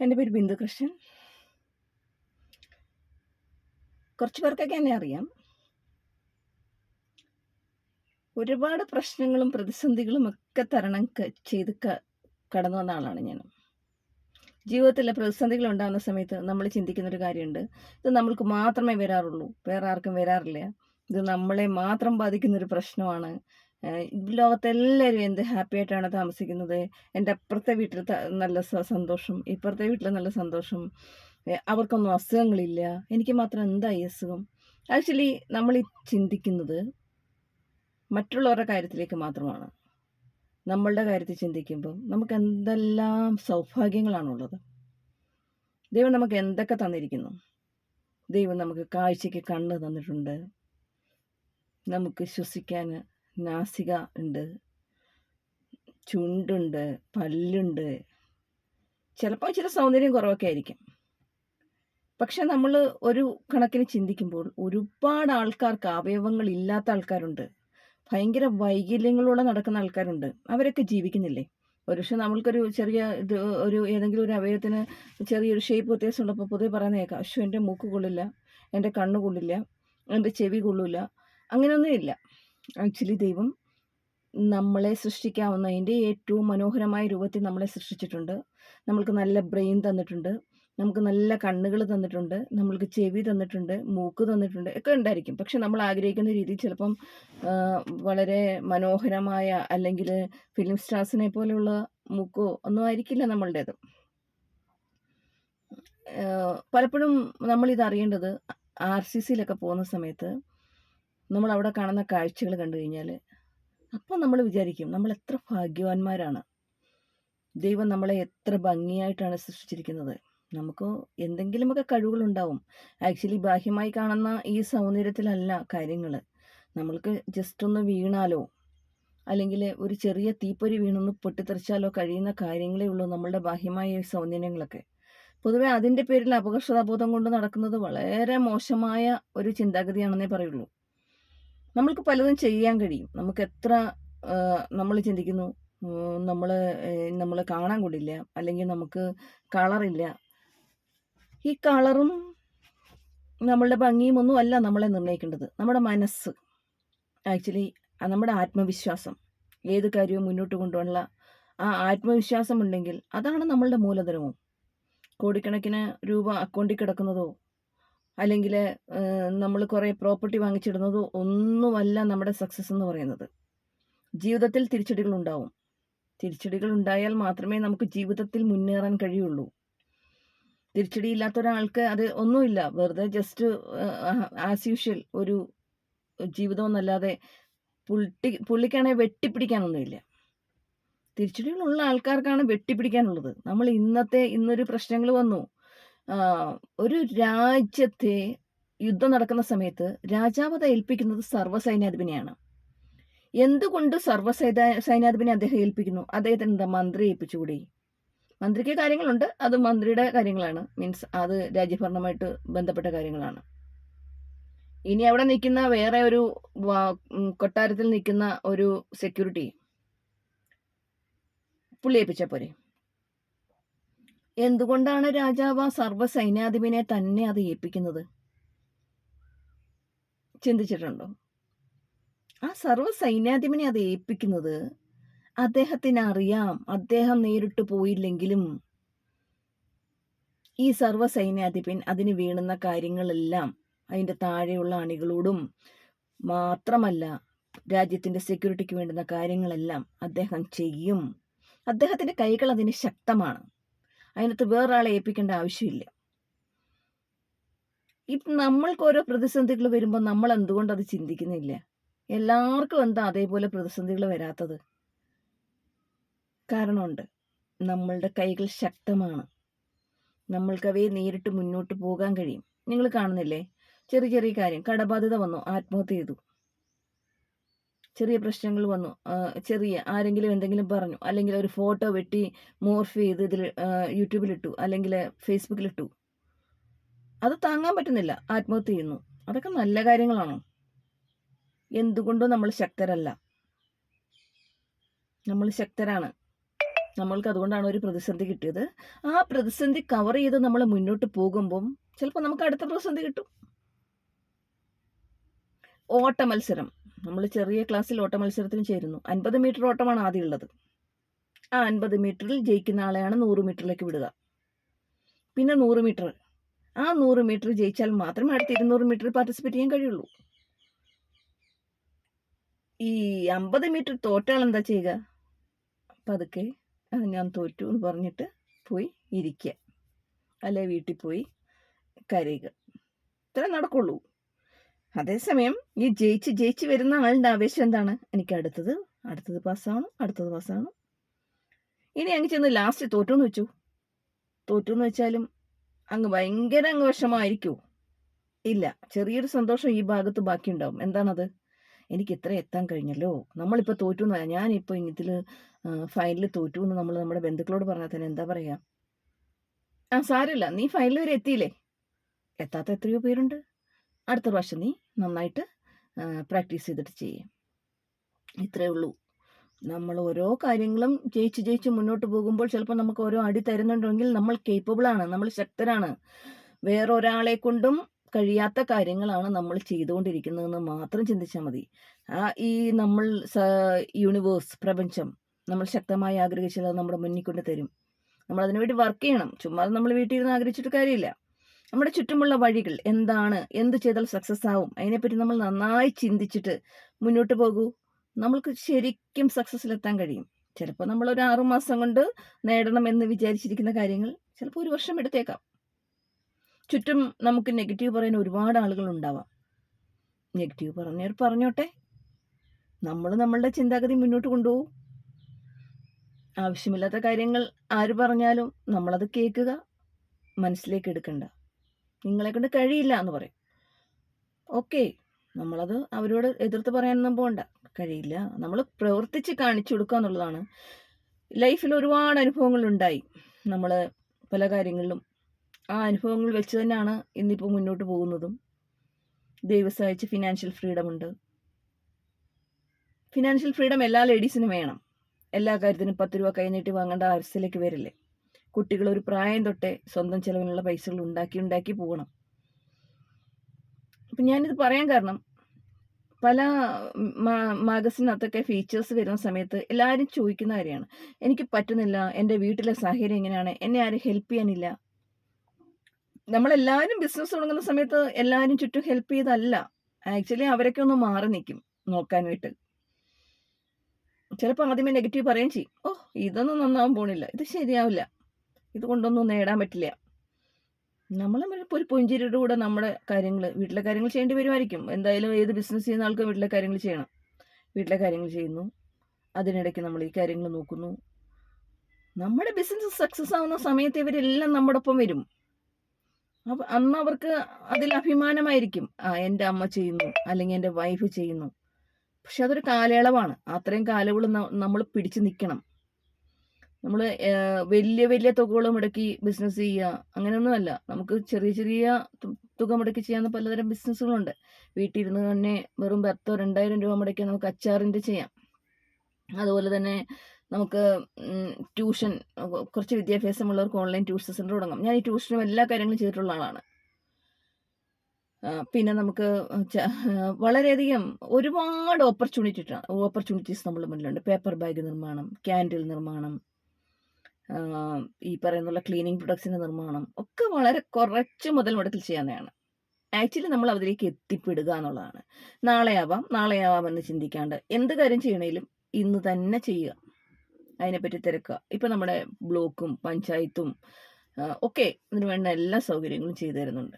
എന്റെ പേര് ബിന്ദു കൃഷ്ണൻ. കുറച്ച് പേർക്കൊക്കെ എന്നെ അറിയാം. ഒരുപാട് പ്രശ്നങ്ങളും പ്രതിസന്ധികളും ഒക്കെ തരണം ചെയ്ത് കടന്നു വന്ന ആളാണ് ഞാൻ. ജീവിതത്തിലെ പ്രതിസന്ധികൾ ഉണ്ടാകുന്ന സമയത്ത് നമ്മൾ ചിന്തിക്കുന്ന ഒരു കാര്യമുണ്ട്. ഇത് നമ്മൾക്ക് മാത്രമേ വരാറുള്ളൂ. വേറെ ആർക്കും വരാറില്ല. ഇത് നമ്മളെ മാത്രം ബാധിക്കുന്ന ഒരു പ്രശ്നമാണ്. ലോകത്തെല്ലാവരും എന്ത് ഹാപ്പി ആയിട്ടാണ് താമസിക്കുന്നത്? എന്റെ അപ്പുറത്തെ വീട്ടിൽ നല്ല സന്തോഷം ഇപ്പുറത്തെ വീട്ടിൽ നല്ല സന്തോഷം. അവർക്കൊന്നും അസുഖങ്ങളില്ല. എനിക്ക് മാത്രം എന്തായി അസുഖം? ആക്ച്വലി നമ്മൾ ഈ ചിന്തിക്കുന്നത് മറ്റുള്ളവരുടെ കാര്യത്തിലേക്ക് മാത്രമാണ്. നമ്മളുടെ കാര്യത്തിൽ ചിന്തിക്കുമ്പോൾ നമുക്ക് എന്തെല്ലാം സൗഭാഗ്യങ്ങളാണുള്ളത്? ദൈവം നമുക്ക് എന്തൊക്കെ തന്നിരിക്കുന്നു? ദൈവം നമുക്ക് കാഴ്ചയ്ക്ക് കണ്ണ് തന്നിട്ടുണ്ട്. നമുക്ക് ശ്വസിക്കാൻ നാസിക ഉണ്ട്. ചുണ്ടുണ്ട് പല്ലുണ്ട്. ചിലപ്പോൾ ചില സൗന്ദര്യം കുറവൊക്കെ ആയിരിക്കും. പക്ഷെ നമ്മൾ ഒരു കണക്കിന് ചിന്തിക്കുമ്പോൾ ഒരുപാട് ആൾക്കാർക്ക് അവയവങ്ങൾ ഇല്ലാത്ത ആൾക്കാരുണ്ട്. ഭയങ്കര വൈകല്യങ്ങളോടെ നടക്കുന്ന ആൾക്കാരുണ്ട്. അവരൊക്കെ ജീവിക്കുന്നില്ലേ? ഒരു പക്ഷെ നമ്മൾക്കൊരു ചെറിയ ഇത് ഒരു ഏതെങ്കിലും ഒരു അവയവത്തിന് ചെറിയൊരു ഷേപ്പ് വ്യത്യാസം ഉള്ളപ്പോൾ പൊതുവെ പറയുന്ന കേൾക്കാം. അശ്വ എന്റെ മൂക്ക് കൊള്ളില്ല എന്റെ കണ്ണ് കൊള്ളില്ല എന്റെ ചെവി കൊള്ളില്ല. അങ്ങനെയൊന്നും ഇല്ല. ആക്ച്വലി ദൈവം നമ്മളെ സൃഷ്ടിക്കാവുന്നതിന്റെ ഏറ്റവും മനോഹരമായ രൂപത്തിൽ നമ്മളെ സൃഷ്ടിച്ചിട്ടുണ്ട്. നമ്മൾക്ക് നല്ല ബ്രെയിൻ തന്നിട്ടുണ്ട്. നമുക്ക് നല്ല കണ്ണുകൾ തന്നിട്ടുണ്ട്. നമ്മൾക്ക് ചെവി തന്നിട്ടുണ്ട്. മൂക്ക് തന്നിട്ടുണ്ട്. ഒക്കെ ഉണ്ടായിരിക്കും. പക്ഷെ നമ്മൾ ആഗ്രഹിക്കുന്ന രീതി ചിലപ്പം വളരെ മനോഹരമായ അല്ലെങ്കിൽ ഫിലിം സ്റ്റാർസിനെ പോലെയുള്ള മൂക്കോ ഒന്നും ആയിരിക്കില്ല നമ്മളുടേത്. പലപ്പോഴും നമ്മളിത് അറിയേണ്ടത് ആർ സി സിയിലൊക്കെ പോകുന്ന സമയത്ത് നമ്മൾ അവിടെ കാണുന്ന കാഴ്ചകൾ കണ്ടു കഴിഞ്ഞാൽ അപ്പം നമ്മൾ വിചാരിക്കും നമ്മൾ എത്ര ഭാഗ്യവാന്മാരാണ്. ദൈവം നമ്മളെ എത്ര ഭംഗിയായിട്ടാണ് സൃഷ്ടിച്ചിരിക്കുന്നത്. നമുക്ക് എന്തെങ്കിലുമൊക്കെ കഴിവുകളുണ്ടാവും. ആക്ച്വലി ബാഹ്യമായി കാണുന്ന ഈ സൗന്ദര്യത്തിലല്ല കാര്യങ്ങൾ നമ്മൾക്ക് ജസ്റ്റ് ഒന്ന് വീണാലോ അല്ലെങ്കിൽ ഒരു ചെറിയ തീപ്പൊരി വീണൊന്ന് പൊട്ടിത്തെറിച്ചാലോ കഴിയുന്ന കാര്യങ്ങളേ ഉള്ളൂ നമ്മളുടെ ബാഹ്യമായ സൗന്ദര്യങ്ങളൊക്കെ. പൊതുവെ അതിന്റെ പേരിൽ അപകർഷതാബോധം കൊണ്ട് നടക്കുന്നത് വളരെ മോശമായ ഒരു ചിന്താഗതിയാണെന്നേ പറയുള്ളൂ. നമ്മൾക്ക് പലതും ചെയ്യാൻ കഴിയും. നമുക്ക് എത്ര നമ്മൾ ചിന്തിക്കുന്നു നമ്മൾ നമ്മൾ കാണാൻ കൂടില്ല അല്ലെങ്കിൽ നമുക്ക് കളറില്ല ഈ കളറും നമ്മളുടെ ഭംഗിയും ഒന്നും അല്ല നമ്മളെ നിർണയിക്കേണ്ടത്. നമ്മുടെ മനസ്സ് ആക്ച്വലി നമ്മുടെ ആത്മവിശ്വാസം ഏത് കാര്യവും മുന്നോട്ട് കൊണ്ടുപോകാനുള്ള ആ ആത്മവിശ്വാസം ഉണ്ടെങ്കിൽ അതാണ് നമ്മളുടെ മൂലധനവും. കോടിക്കണക്കിന് രൂപ അക്കൗണ്ടിൽ കിടക്കുന്നതോ അല്ലെങ്കിൽ നമ്മൾ കുറേ പ്രോപ്പർട്ടി വാങ്ങിച്ചിടുന്നതോ ഒന്നുമല്ല നമ്മുടെ സക്സസ് എന്ന് പറയുന്നത്. ജീവിതത്തിൽ തിരിച്ചടികൾ ഉണ്ടാവും തിരിച്ചടികൾ ഉണ്ടായാൽ മാത്രമേ നമുക്ക് ജീവിതത്തിൽ മുന്നേറാൻ കഴിയുള്ളൂ. തിരിച്ചടി ഇല്ലാത്ത ഒരാൾക്ക് അത് ഒന്നുമില്ല. വെറുതെ ജസ്റ്റ് ആസ് യൂഷ്വൽ ഒരു ജീവിതമെന്നല്ലാതെ പുള്ളി പുള്ളിക്കാണെങ്കിൽ വെട്ടിപ്പിടിക്കാനൊന്നുമില്ല. തിരിച്ചടികളുള്ള ആൾക്കാർക്കാണ് വെട്ടിപ്പിടിക്കാനുള്ളത്. നമ്മൾ ഇന്നത്തെ ഇന്നൊരു പ്രശ്നങ്ങൾ വന്നു. ഒരു രാജ്യത്തെ യുദ്ധം നടക്കുന്ന സമയത്ത് രാജാവത ഏൽപ്പിക്കുന്നത് സർവസൈന്യാധിപനെയാണ്. എന്തുകൊണ്ട് സർവസൈത സൈന്യാധിപനെ അദ്ദേഹം ഏൽപ്പിക്കുന്നു? അദ്ദേഹത്തിന് എന്താ മന്ത്രി ഏൽപ്പിച്ചുകൂടി? മന്ത്രിക്ക് കാര്യങ്ങളുണ്ട് അത് മന്ത്രിയുടെ കാര്യങ്ങളാണ്. മീൻസ് അത് രാജ്യഭരണമായിട്ട് ബന്ധപ്പെട്ട കാര്യങ്ങളാണ്. ഇനി അവിടെ നിൽക്കുന്ന വേറെ ഒരു കൊട്ടാരത്തിൽ നിൽക്കുന്ന ഒരു സെക്യൂരിറ്റി പുള്ളി ഏൽപ്പിച്ച പോരെ? എന്തുകൊണ്ടാണ് രാജാവ് ആ സർവ സൈന്യാധിപനെ തന്നെ അത് ഏൽപ്പിക്കുന്നത്? ചിന്തിച്ചിട്ടുണ്ടോ? ആ സർവ സൈന്യാധിപനെ അത് ഏൽപ്പിക്കുന്നത് അദ്ദേഹത്തിന് അറിയാം. അദ്ദേഹം നേരിട്ട് പോയില്ലെങ്കിലും ഈ സർവ സൈന്യാധിപൻ അതിന് വീണുന്ന കാര്യങ്ങളെല്ലാം അതിന്റെ താഴെയുള്ള അണികളോടും മാത്രമല്ല രാജ്യത്തിന്റെ സെക്യൂരിറ്റിക്ക് വേണ്ടുന്ന കാര്യങ്ങളെല്ലാം അദ്ദേഹം ചെയ്യും. അദ്ദേഹത്തിന്റെ കൈകൾ അതിന് ശക്തമാണ്. അതിനകത്ത് വേറൊരാളെ ഏൽപ്പിക്കേണ്ട ആവശ്യമില്ല. ഇപ്പം നമ്മൾക്ക് ഓരോ പ്രതിസന്ധികൾ വരുമ്പോൾ നമ്മൾ എന്തുകൊണ്ട് അത് ചിന്തിക്കുന്നില്ല? എല്ലാവർക്കും എന്താ അതേപോലെ പ്രതിസന്ധികൾ വരാത്തത്? കാരണമുണ്ട്. നമ്മളുടെ കൈകൾ ശക്തമാണ്. നമ്മൾക്കവയെ നേരിട്ട് മുന്നോട്ട് പോകാൻ കഴിയും. നിങ്ങൾ കാണുന്നില്ലേ? ചെറിയ ചെറിയ കാര്യം. കടബാധ്യത വന്നു. ആത്മഹത്യ ചെയ്തു. ചെറിയ പ്രശ്നങ്ങൾ വന്നു. ചെറിയ ആരെങ്കിലും എന്തെങ്കിലും പറഞ്ഞു. അല്ലെങ്കിൽ ഒരു ഫോട്ടോ വെട്ടി മോർഫ് ചെയ്ത് ഇതിൽ യൂട്യൂബിലിട്ടു. അല്ലെങ്കിൽ ഫേസ്ബുക്കിലിട്ടു. അത് താങ്ങാൻ പറ്റുന്നില്ല. ആത്മഹത്യ ചെയ്യുന്നു. അതൊക്കെ നല്ല കാര്യങ്ങളാണോ? എന്തുകൊണ്ടും നമ്മൾ ശക്തരല്ല. നമ്മൾ ശക്തരാണ്. നമ്മൾക്ക് അതുകൊണ്ടാണ് ഒരു പ്രതിസന്ധി കിട്ടിയത്. ആ പ്രതിസന്ധി കവർ ചെയ്ത് നമ്മൾ മുന്നോട്ട് പോകുമ്പം ചിലപ്പോൾ നമുക്ക് അടുത്ത പ്രതിസന്ധി കിട്ടും. ഓട്ട മത്സരം. നമ്മൾ ചെറിയ ക്ലാസ്സിൽ ഓട്ട മത്സരത്തിന് ചേരുന്നു. അൻപത് മീറ്റർ ഓട്ടമാണ് ആദ്യം ഉള്ളത്. ആ അൻപത് മീറ്ററിൽ ജയിക്കുന്ന ആളെയാണ് നൂറ് മീറ്ററിലേക്ക് വിടുക. പിന്നെ നൂറ് മീറ്റർ ആ നൂറ് മീറ്റർ ജയിച്ചാൽ മാത്രമേ അടുത്ത ഇരുന്നൂറ് മീറ്റർ പാർട്ടിസിപ്പേറ്റ് ചെയ്യാൻ കഴിയുള്ളൂ. ഈ അമ്പത് മീറ്റർ തോറ്റാൾ എന്താ ചെയ്യുക? പതുക്കെ "ആ, ഞാൻ തോറ്റു എന്ന് പറഞ്ഞിട്ട് പോയി ഇരിക്കുക. അല്ലെ വീട്ടിൽ പോയി കരയുക. ഇത്രേ നടക്കുള്ളൂ. അതേസമയം ഈ ജയിച്ച് ജയിച്ച് വരുന്ന ആളുടെ ആവേശം എന്താണ്? എനിക്ക് അടുത്തത് അടുത്തത് പാസ്സാവണം അടുത്തത് പാസ്സാവണം ഇനി അങ്ങ് ചെന്ന് ലാസ്റ്റ് തോറ്റു എന്ന് വെച്ചു. തോറ്റു എന്ന് വെച്ചാലും അങ്ങ് ഭയങ്കര അങ്ങ് വിഷമായിരിക്കുമോ ഇല്ല ചെറിയൊരു സന്തോഷം ഈ ഭാഗത്ത് ബാക്കിയുണ്ടാവും. എന്താണത്? എനിക്ക് ഇത്ര എത്താൻ കഴിഞ്ഞല്ലോ. നമ്മളിപ്പോൾ തോറ്റു എന്ന് ഞാനിപ്പോൾ ഇതിൽ ഫൈനലിൽ തോറ്റു എന്ന് നമ്മൾ നമ്മുടെ ബന്ധുക്കളോട് പറഞ്ഞാൽ തന്നെ എന്താ പറയുക ആ സാരമില്ല നീ ഫൈനൽ വരെ എത്തിയില്ലേ? എത്താത്ത എത്രയോ പേരുണ്ട്. അടുത്ത പ്രാവശ്യം നീ നന്നായിട്ട് പ്രാക്ടീസ് ചെയ്തിട്ട് ചെയ്യേ. ഇത്രയേ ഉള്ളൂ. നമ്മൾ ഓരോ കാര്യങ്ങളും ജയിച്ച് ജയിച്ച് മുന്നോട്ട് പോകുമ്പോൾ ചിലപ്പോൾ നമുക്ക് ഓരോ അടി തരുന്നുണ്ടെങ്കിൽ നമ്മൾ കേപ്പബിളാണ് നമ്മൾ ശക്തരാണ്. വേറൊരാളെ കൊണ്ടും കഴിയാത്ത കാര്യങ്ങളാണ് നമ്മൾ ചെയ്തുകൊണ്ടിരിക്കുന്നതെന്ന് മാത്രം ചിന്തിച്ചാൽ മതി. ആ ഈ നമ്മൾ യൂണിവേഴ്സ് പ്രപഞ്ചം നമ്മൾ ശക്തമായി ആഗ്രഹിച്ചാൽ നമ്മുടെ മുന്നിൽ കൊണ്ട് തരും. നമ്മൾ അതിനുവേണ്ടി വർക്ക് ചെയ്യണം. ചുമ്മാ നമ്മൾ വീട്ടിൽ ഇരുന്ന് ആഗ്രഹിച്ചിട്ട് കാര്യമില്ല. നമ്മുടെ ചുറ്റുമുള്ള വഴികൾ എന്താണ്? എന്ത് ചെയ്താൽ സക്സസ് ആവും? അതിനെപ്പറ്റി നമ്മൾ നന്നായി ചിന്തിച്ചിട്ട് മുന്നോട്ട് പോകൂ. നമ്മൾക്ക് ശരിക്കും സക്സസ്സിലെത്താൻ കഴിയും. ചിലപ്പോൾ നമ്മൾ ഒരു ആറുമാസം കൊണ്ട് നേടണം എന്ന് വിചാരിച്ചിരിക്കുന്ന കാര്യങ്ങൾ ചിലപ്പോൾ ഒരു വർഷം എടുത്തേക്കാം. ചുറ്റും നമുക്ക് നെഗറ്റീവ് പറയുന്ന ഒരുപാട് ആളുകൾ ഉണ്ടാവാം. നെഗറ്റീവ് പറഞ്ഞവർ പറഞ്ഞോട്ടെ. നമ്മൾ നമ്മളുടെ ചിന്താഗതി മുന്നോട്ട് കൊണ്ടുപോകും. ആവശ്യമില്ലാത്ത കാര്യങ്ങൾ ആര് പറഞ്ഞാലും നമ്മളത് കേൾക്കുക മനസ്സിലേക്ക് എടുക്കണ്ട. നിങ്ങളെ കൊണ്ട് കഴിയില്ല എന്ന് പറയും. ഓക്കെ നമ്മളത് അവരോട് എതിർത്ത് പറയാനൊന്നും പോകണ്ട കഴിയില്ല. നമ്മൾ പ്രവർത്തിച്ച് കാണിച്ചു കൊടുക്കുക എന്നുള്ളതാണ്. ലൈഫിൽ ഒരുപാട് അനുഭവങ്ങൾ ഉണ്ടായി. നമ്മൾ പല കാര്യങ്ങളിലും ആ അനുഭവങ്ങൾ വെച്ച് തന്നെയാണ് ഇന്നിപ്പോൾ മുന്നോട്ട് പോകുന്നതും. ദൈവസഹായിച്ച് ഫിനാൻഷ്യൽ ഫ്രീഡം ഉണ്ട്. ഫിനാൻഷ്യൽ ഫ്രീഡം എല്ലാ ലേഡീസിനും വേണം. എല്ലാ കാര്യത്തിനും പത്ത് രൂപ കൈനീട്ടി വാങ്ങേണ്ട അവസ്ഥയിലേക്ക് വരില്ലേ? കുട്ടികൾ ഒരു പ്രായം തൊട്ടേ സ്വന്തം ചെലവിനുള്ള പൈസകൾ ഉണ്ടാക്കി ഉണ്ടാക്കി പോകണം. അപ്പം ഞാനിത് പറയാൻ കാരണം പല മാഗസിനകത്തൊക്കെ ഫീച്ചേഴ്സ് വരുന്ന സമയത്ത് എല്ലാവരും ചോദിക്കുന്ന കാര്യമാണ്. എനിക്ക് പറ്റുന്നില്ല എന്റെ വീട്ടിലെ സാഹചര്യം എങ്ങനെയാണ് എന്നെ ആരും ഹെൽപ്പ് ചെയ്യാനില്ല. നമ്മളെല്ലാവരും ബിസിനസ് തുടങ്ങുന്ന സമയത്ത് എല്ലാവരും ചുറ്റും ഹെൽപ്പ് ചെയ്തല്ല ആക്ച്വലി അവരൊക്കെ ഒന്ന് മാറി നിൽക്കും നോക്കാനായിട്ട്. ചിലപ്പോൾ ആദ്യമേ നെഗറ്റീവ് പറയുകയും ചെയ്യും. ഓ ഇതൊന്നും നന്നാവാൻ പോണില്ല. ഇത് ശരിയാവില്ല. ഇതുകൊണ്ടൊന്നും നേടാൻ പറ്റില്ല. നമ്മൾ ഒരു പുഞ്ചിരിയുടെ കൂടെ നമ്മുടെ കാര്യങ്ങൾ വീട്ടിലെ കാര്യങ്ങൾ ചെയ്യേണ്ടി വരുമായിരിക്കും. എന്തായാലും ഏത് ബിസിനസ് ചെയ്യുന്ന ആൾക്കും വീട്ടിലെ കാര്യങ്ങൾ ചെയ്യണം. വീട്ടിലെ കാര്യങ്ങൾ ചെയ്യുന്നു. അതിനിടയ്ക്ക് നമ്മൾ ഈ കാര്യങ്ങൾ നോക്കുന്നു. നമ്മുടെ ബിസിനസ് സക്സസ് ആവുന്ന സമയത്ത് ഇവരെല്ലാം നമ്മുടെ ഒപ്പം വരും. അപ്പം അന്ന് അവർക്ക് അതിൽ അഭിമാനമായിരിക്കും. ആ എന്റെ അമ്മ ചെയ്യുന്നു അല്ലെങ്കിൽ എന്റെ വൈഫ് ചെയ്യുന്നു. പക്ഷെ അതൊരു കാലയളവാണ്. അത്രയും കാലയളവ് നമ്മൾ പിടിച്ചു നിൽക്കണം. നമ്മൾ വലിയ വലിയ തുകകൾ മുടക്കി ബിസിനസ് ചെയ്യുക അങ്ങനെയൊന്നുമല്ല നമുക്ക് ചെറിയ ചെറിയ തുക മുടക്കി ചെയ്യാവുന്ന പലതരം ബിസിനസ്സുകളുണ്ട് വീട്ടിൽ ഇരുന്ന് തന്നെ വെറും പത്തോ രണ്ടായിരം രൂപ മുടക്കി നമുക്ക് അച്ചാറിന്റെ ചെയ്യാം. അതുപോലെ തന്നെ നമുക്ക് ട്യൂഷൻ കുറച്ച് വിദ്യാഭ്യാസമുള്ളവർക്ക് ഓൺലൈൻ ട്യൂഷൻ സെന്റർ തുടങ്ങാം. ഞാൻ ഈ ട്യൂഷനും എല്ലാ കാര്യങ്ങളും ചെയ്തിട്ടുള്ള ആളാണ്. പിന്നെ നമുക്ക് വളരെയധികം ഒരുപാട് ഓപ്പർച്യൂണിറ്റി ഓപ്പർച്യൂണിറ്റീസ് നമ്മുടെ മുന്നിലുണ്ട്. പേപ്പർ ബാഗ് നിർമ്മാണം ക്യാൻഡിൽ നിർമ്മാണം ഈ പറയുന്നുള്ള ക്ലീനിങ് പ്രൊഡക്ട്സിന്റെ നിർമ്മാണം ഒക്കെ വളരെ കുറച്ച് മുതൽ മുടക്കിൽ ചെയ്യാവുന്നതാണ് ആക്ച്വലി നമ്മൾ അതിലേക്ക് എത്തിപ്പെടുക എന്നുള്ളതാണ്. നാളെ ആവാം നാളെ ആവാം എന്ന് ചിന്തിക്കാണ്ട് എന്ത് കാര്യം ചെയ്യണേലും ഇന്ന് തന്നെ ചെയ്യുക. അതിനെപ്പറ്റി തിരക്കുക. ഇപ്പം നമ്മുടെ ബ്ലോക്കും പഞ്ചായത്തും ഒക്കെ ഇതിന് വേണ്ട എല്ലാ സൗകര്യങ്ങളും ചെയ്തു തരുന്നുണ്ട്.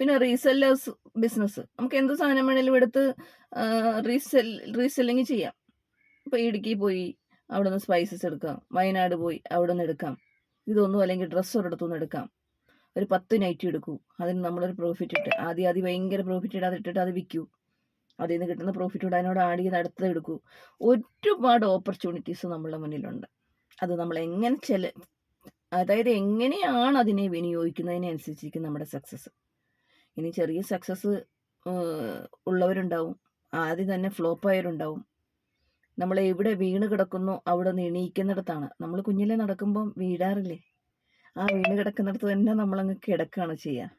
പിന്നെ റീസെല്ലേഴ്സ് ബിസിനസ് നമുക്ക് എന്ത് സാധനം വേണേലും എടുത്ത് റീസെൽ റീസെല്ലിങ് ചെയ്യാം. ഇപ്പോൾ ഇടുക്കി പോയി അവിടെ സ്പൈസസ് എടുക്കാം. വയനാട് പോയി അവിടെ നിന്ന് എടുക്കാം. ഇതൊന്നും അല്ലെങ്കിൽ ഡ്രസ്സ് ഒരിടത്തു നിന്ന് എടുക്കാം. ഒരു പത്ത് നൈറ്റി എടുക്കൂ. അതിന് നമ്മളൊരു പ്രോഫിറ്റ് ഇട്ട്. ആദ്യം ആദ്യം ഭയങ്കര പ്രോഫിറ്റ് ഇടാതെ ഇട്ടിട്ട് അത് വിൽക്കൂ. അതിൽ നിന്ന് കിട്ടുന്ന പ്രോഫിറ്റ് കൂടെ അതിനോട് ആഡ് ചെയ്ത് അടുത്തത് എടുക്കൂ. ഒരുപാട് ഓപ്പർച്യൂണിറ്റീസ് നമ്മളുടെ മുന്നിലുണ്ട്. അത് നമ്മൾ എങ്ങനെ ചില അതായത് എങ്ങനെയാണ് അതിനെ വിനിയോഗിക്കുന്നതിനനുസരിച്ചിരിക്കും നമ്മുടെ സക്സസ് ഇനി ചെറിയ സക്സസ് ഉള്ളവരുണ്ടാവും. ആദ്യം തന്നെ ഫ്ലോപ്പ് ആയവരുണ്ടാവും. നമ്മൾ എവിടെ വീണ് കിടക്കുന്നു അവിടെ നിന്ന് എണീക്കുന്നിടത്താണ്. നമ്മൾ കുഞ്ഞിലെ നടക്കുമ്പം വീഴാറില്ലേ? ആ വീണ് കിടക്കുന്നിടത്ത് തന്നെ നമ്മളങ്ങ് കിടക്കുകയാണ് ചെയ്യുക.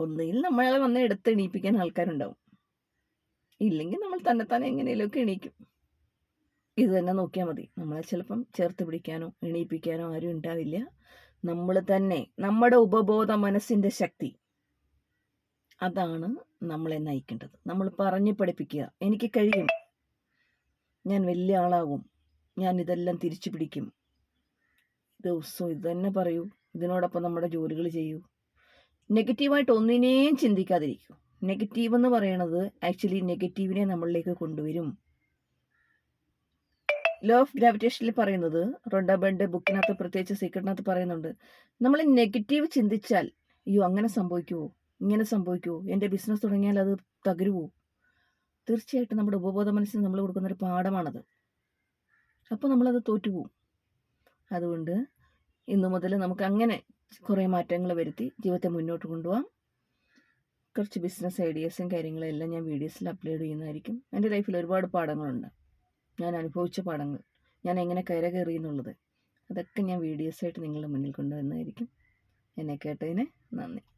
ഒന്നുകിൽ നമ്മളെ വന്ന് എടുത്ത് എണീപ്പിക്കാൻ ആൾക്കാരുണ്ടാവും. ഇല്ലെങ്കിൽ നമ്മൾ തന്നെ തന്നെത്താനെ എങ്ങനെയൊക്കെ എണീക്കും. ഇത് തന്നെ നോക്കിയാൽ മതി. നമ്മളെ ചിലപ്പം ചേർത്ത് പിടിക്കാനോ എണീപ്പിക്കാനോ ആരും ഉണ്ടാവില്ല. നമ്മൾ തന്നെ നമ്മുടെ ഉപബോധ മനസ്സിന്റെ ശക്തി. അതാണ് നമ്മളെ നയിക്കേണ്ടത്. നമ്മൾ പറഞ്ഞ് പഠിപ്പിക്കുക. എനിക്ക് കഴിയും. ഞാൻ വലിയ ആളാകും. ഞാൻ ഇതെല്ലാം തിരിച്ചു പിടിക്കും. ദിവസവും ഇത് തന്നെ പറയൂ. ഇതിനോടൊപ്പം നമ്മുടെ ജോലികൾ ചെയ്യൂ. നെഗറ്റീവായിട്ട് ഒന്നിനെയും ചിന്തിക്കാതിരിക്കൂ. നെഗറ്റീവ് എന്ന് പറയണത് ആക്ച്വലി നെഗറ്റീവിനെ നമ്മളിലേക്ക് കൊണ്ടുവരും. ലോ ഓഫ് ഗ്രാവിറ്റേഷനിൽ പറയുന്നത് റൊണ്ടബന്റെ ബുക്കിനകത്ത് പ്രത്യേകിച്ച് സീക്രട്ടിനകത്ത് പറയുന്നുണ്ട്. നമ്മൾ നെഗറ്റീവ് ചിന്തിച്ചാൽ അയ്യോ അങ്ങനെ സംഭവിക്കുമോ ഇങ്ങനെ സംഭവിക്കുമോ എന്റെ ബിസിനസ് തുടങ്ങിയാൽ അത് തകരുമോ തീർച്ചയായിട്ടും നമ്മുടെ ഉപബോധ മനസ്സിന് നമ്മൾ കൊടുക്കുന്ന ഒരു പാഠമാണത്. അപ്പോൾ നമ്മളത് തോറ്റുപോകും. അതുകൊണ്ട് ഇന്നു മുതൽ നമുക്ക് അങ്ങനെ കുറേ മാറ്റങ്ങൾ വരുത്തി ജീവിതത്തെ മുന്നോട്ട് കൊണ്ടുപോകാം. കുറച്ച് ബിസിനസ് ഐഡിയാസും കാര്യങ്ങളും എല്ലാം ഞാൻ വീഡിയോസിൽ അപ്ലോഡ് ചെയ്യുന്നതായിരിക്കും. എന്റെ ലൈഫിൽ ഒരുപാട് പാഠങ്ങളുണ്ട്. ഞാൻ അനുഭവിച്ച പാഠങ്ങൾ. ഞാൻ എങ്ങനെ കയറി എന്നുള്ളത്. അതൊക്കെ ഞാൻ വീഡിയോസായിട്ട് നിങ്ങളുടെ മുന്നിൽ കൊണ്ടുവന്നതായിരിക്കും. എന്നെ കേട്ടതിന് നന്ദി.